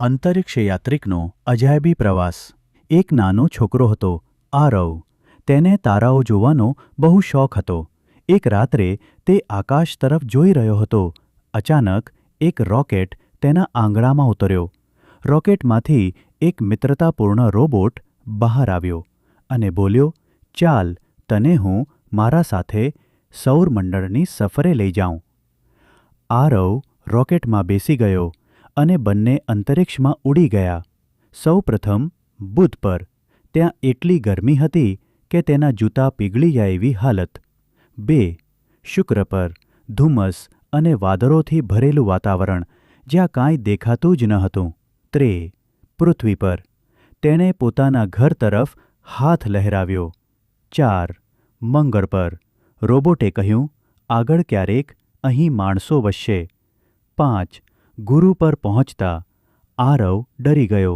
અંતરિક્ષ યાત્રિકનો અજાયબી પ્રવાસ. એક નાનો છોકરો હતો, આરવ. તેને તારાઓ જોવાનો બહુ શોખ હતો. એક રાત્રે તે આકાશ તરફ જોઈ રહ્યો હતો. અચાનક એક રોકેટ તેના આંગણામાં ઉતર્યો. રોકેટમાંથી એક મિત્રતાપૂર્ણ રોબોટ બહાર આવ્યો અને બોલ્યો, ચાલ, તને હું મારા સાથે સૌરમંડળની સફરે લઈ જાઉં. આરવ રોકેટમાં બેસી ગયો. અને બંને અંતરિક્ષમાં ઉડી ગયા. સૌ પ્રથમ બુધ પર. ત્યાં એટલી ગરમી હતી કે તેના જૂતા પીગળી જાય એવી હાલત. બે. શુક્ર પર. ધુમ્મસ અને વાદળોથી ભરેલું વાતાવરણ, જ્યાં કાંઈ દેખાતું જ ન હતું. ત્રે. પૃથ્વી પર. તેણે પોતાના ઘર તરફ હાથ લહેરાવ્યો. ચાર. મંગળ પર. રોબોટે કહ્યું, આગળ ક્યારેક અહીં માણસો વસશે. પાંચ. ગુરુ પર પહોંચતા આરવ ડરી ગયો.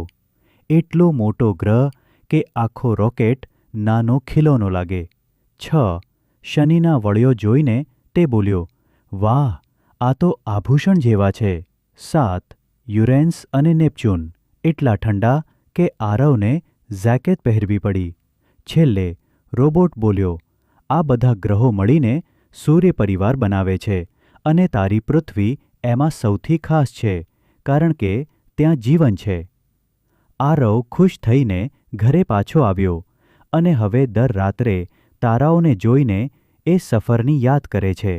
એટલો મોટો ગ્રહ કે આખો રોકેટ નાનો ખીલોનો લાગે. છ, શનિના વળ્યો જોઈને તે બોલ્યો, વાહ, આ તો આભૂષણ જેવા છે. સાત, યુરેન્સ અને નેપચ્યુન, એટલા ઠંડા કે આરવને ઝેકેટ પહેરવી પડી. છેલ્લે, રોબોટ બોલ્યો, આ બધા ગ્રહો મળીને સૂર્ય પરિવાર બનાવે છે અને તારી પૃથ્વી એમાં સૌથી ખાસ છે, કારણ કે ત્યાં જીવન છે. આરવ ખુશ થઈને ઘરે પાછો આવ્યો અને હવે દર રાત્રે તારાઓને જોઈને એ સફરની યાદ કરે છે.